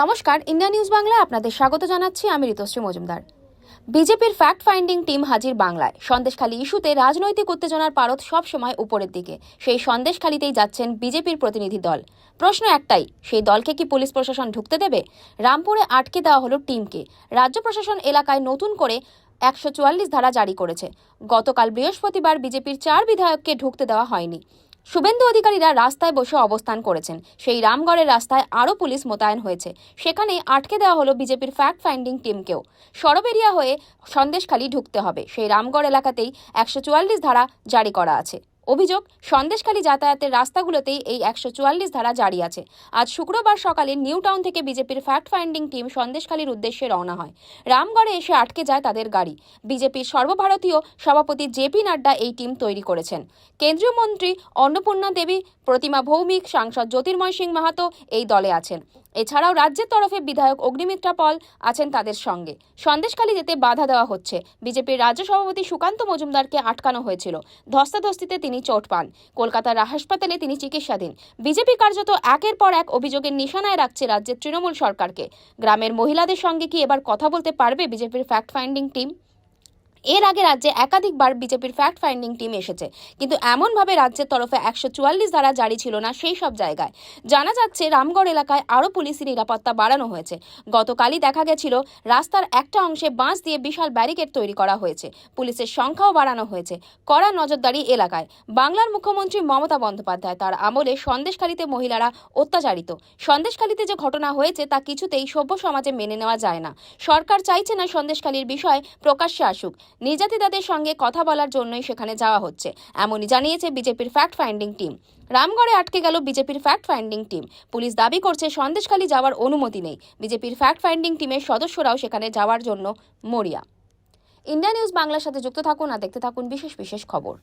নমস্কার, India news বাংলায় আপনাদের স্বাগত জানাচ্ছি, আমি ঋতুশ্রী মজুমদার। বিজেপির ফ্যাক্ট ফাইন্ডিং টিম হাজির বাংলায়। সন্দেশখালী ইস্যুতে রাজনৈতিক উত্তেজনার পারদ সবসময় উপরের দিকে। সেই সন্দেশখালীতেই যাচ্ছেন বিজেপির প্রতিনিধি দল। প্রশ্ন একটাই, সেই দলকে কি পুলিশ প্রশাসন ঢুকতে দেবে? রামপুরে আটকে দেওয়া হলো টিমকে রাজ্য প্রশাসন এলাকায় নতুন করে একশো চুয়াল্লিশ ধারা জারি করেছে। গতকাল বৃহস্পতিবার বিজেপির চার বিধায়ককে ঢুকতে দেওয়া হয়নি। শুভেন্দু অধিকারীরা রাস্তায় বসে অবস্থান করেছেন। সেই রামগড়ের রাস্তায় আরও পুলিশ মোতায়েন হয়েছে। সেখানে আটকে দেওয়া হলো বিজেপির ফ্যাক্ট ফাইন্ডিং টিমকেও সরবেরিয়া হয়ে সন্দেশখালি ঢুকতে হবে। সেই রামগড় এলাকাতেই একশো চুয়াল্লিশ ধারা জারি করা আছে। অভিযোগ, সন্দেশখালী যাতায়াতের রাস্তাগুলোতেই এই একশো চুয়াল্লিশ ধারা জারি আছে। আজ শুক্রবার সকালে নিউ টাউন থেকে বিজেপির ফ্যাক্ট ফাইন্ডিং টিম সন্দেশখালীর উদ্দেশ্যে রওনা হয়। রামগড়ে এসে আটকে যায় তাদের গাড়ি। বিজেপির সর্বভারতীয় সভাপতি জেপি নাড্ডা এই টিম তৈরি করেছেন। কেন্দ্রীয় মন্ত্রী অন্নপূর্ণা দেবী, প্রতিমা ভৌমিক, সাংসদ জ্যোতির্ময় সিং মাহাতো এই দলে আছেন। এছাড়াও রাজ্যের তরফে বিধায়ক অগ্নিমিত্রা পল আছেন তাদের সঙ্গে। সন্দেশখালী যেতে বাধা দেওয়া হচ্ছে। বিজেপির রাজ্য সভাপতি সুকান্ত মজুমদারকে আটকানো হয়েছিল। ধস্তাধস্তিতে তিনি চোট পান। কলকাতার হাসপাতালে তিনি চিকিৎসাধীন। বিজেপি কার্যত একের পর এক অভিযোগের নিশানায় রাখছে রাজ্যের তৃণমূল সরকারকে। গ্রামের মহিলাদের সঙ্গে কি এবার কথা বলতে পারবে বিজেপির ফ্যাক্ট ফাইন্ডিং টিম এর আগে রাজ্যে একাধিকবার বিজেপির ফ্যাক্ট ফাইন্ডিং টিম এসেছে। কিন্তু এমনভাবে রাজ্যের তরফে একশো চুয়াল্লিশ ধারা জারি ছিল না সেই সব জায়গায়। জানা যাচ্ছে, রামগড় এলাকায় আরও পুলিশি নিরাপত্তা বাড়ানো হয়েছে। গতকালই দেখা গেছিল, রাস্তার একটা অংশে বাঁশ দিয়ে বিশাল ব্যারিকেড তৈরি করা হয়েছে। পুলিশের সংখ্যাও বাড়ানো হয়েছে কড়া নজরদারি এলাকায়। বাংলার মুখ্যমন্ত্রী মমতা বন্দ্যোপাধ্যায় তার আমলে সন্দেশখালীতে মহিলারা অত্যাচারিত। সন্দেশখালীতে যে ঘটনা হয়েছে তা কিছুতেই সভ্য সমাজে মেনে নেওয়া যায় না। সরকার চাইছে না সন্দেশখালীর বিষয় প্রকাশ্যে আসুক। নির্যাতিতাদের সঙ্গে কথা বলার জন্যই সেখানে যাওয়া হচ্ছে। এমনই জানিয়েছে বিজেপির ফ্যাক্ট ফাইন্ডিং টিম রামগড়ে আটকে গেল বিজেপির ফ্যাক্ট ফাইন্ডিং টিম পুলিশ দাবি করছে সন্দেশখালী যাওয়ার অনুমতি নেই। বিজেপির ফ্যাক্ট ফাইন্ডিং টিমের সদস্যরাও সেখানে যাওয়ার জন্য মরিয়া। ইন্ডিয়া নিউজ বাংলার সাথে যুক্ত থাকুন আর দেখতে থাকুন বিশেষ বিশেষ খবর।